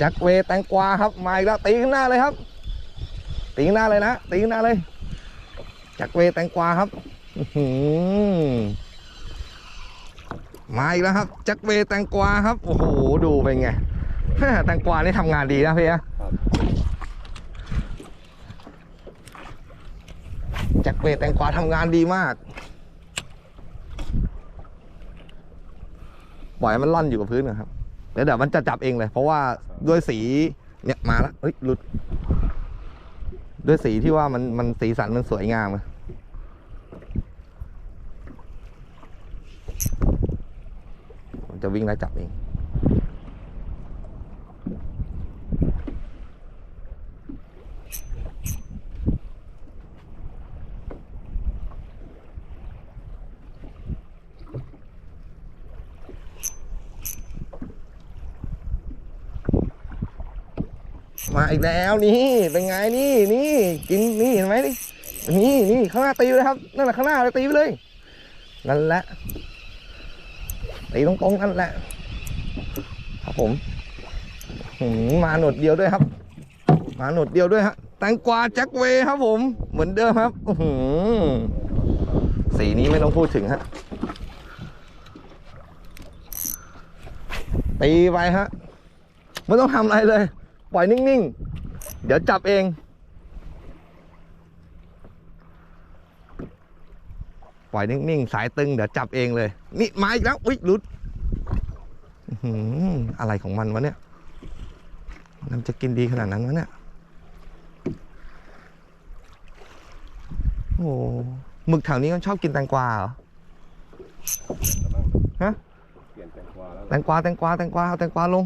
จ็คเวแตงกวาครับมาอีกแล้วตีขึ้นหน้าเลยครับ ตีขึ้นหน้าเลยนะตีขึ้นหน้าเลยจ็คเวแตงกวาครับมาอีกแล้วครับจ็คเวแตงกวาครับโอ้โหดูเป็นไงแตงกวานี่ทำงานดีนะพี่อะจ็คเวแตงกวาทำงานดีมากปล่อยมันล่อนอยู่กับพื้นนะครับ ดี๋ยวเดี๋ยวมันจะจับเองเลย เพราะว่าด้วยสีเนี่ยมาแล้วเฮ้ยหลุด ด้วยสีที่ว่ามันมันสีสันมันสวยงามอะมันจะวิ่งไล่จับเอง มาอีกแล้วนี่เป็นไงนี่นี่กินนี่เห็นไหมนี่นี่นี่ข้างหน้าตีเลยครับนั่นแหละข้างหน้าเลยตีไปเลยนั่นแหละตีตรงๆนั่นแหละ ครับผมมาหนวดเดียวด้วยครับ มาหนวดเดียวด้วยฮะแตงกวาแจ็คเวย์ครับผมเหมือนเดิมครับอืสีนี้ไม่ต้องพูดถึงฮะตีไปฮะไม่ต้องทำอะไรเลย ปล่อยนิ่งๆ เดี๋ยวจับเอง ปล่อยนิ่งๆ สายตึงเดี๋ยวจับเองเลย นี่มาอีกแล้ว อุ๊ยหลุดอื้อหืออะไรของมันวะเนี่ยมันจะกินดีขนาดนั้นวะเนี่ย โอ้โหหมึกแถวนี้มันชอบกินแตงกวาเหรอ ฮะเปลี่ยนแตงกวาแล้วแตงกวา แตงกวา แตงกวา เอาแตงกวาลง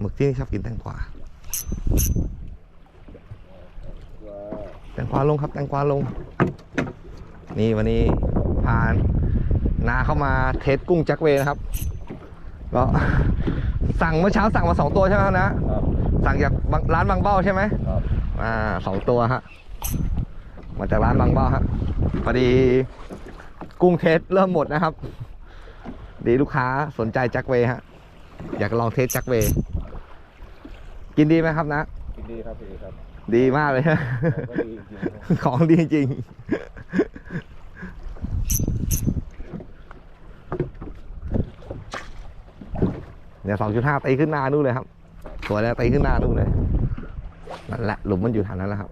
หมึกที่นี่ชอบกินแตงกวาว่าแตงกวาลงครับแตงกวาลง นี่วันนี้พานาเข้ามาเทสกุ้งแจ็คเวย์นะครับก็สั่งเมื่อเช้าสั่งมาสองตัวใช่ไหมครับนะครับสั่งจากบางร้านบางเบ้าใช่ไหมครับอ่าสองตัวฮะมาจากร้านบางเบ้าฮะพอดีกุ้งเทสเริ่มหมดนะครับ ดีลูกค้าสนใจแจ็คเวย์ฮะอยากลองเทสแจ็คเวย์ กินดีไหมครับนะ กินดีครับพี่ครับ ดีมากเลยฮะก็ดีจริงๆครับของดีจริงเนี่ยสองจุดห้าตีขึ้นหน้านู่นเลยครับสวยแล้วตีขึ้นหน้านู่นเลยนั่นแหละหลุมมันอยู่ฐานนั้นแหละครับ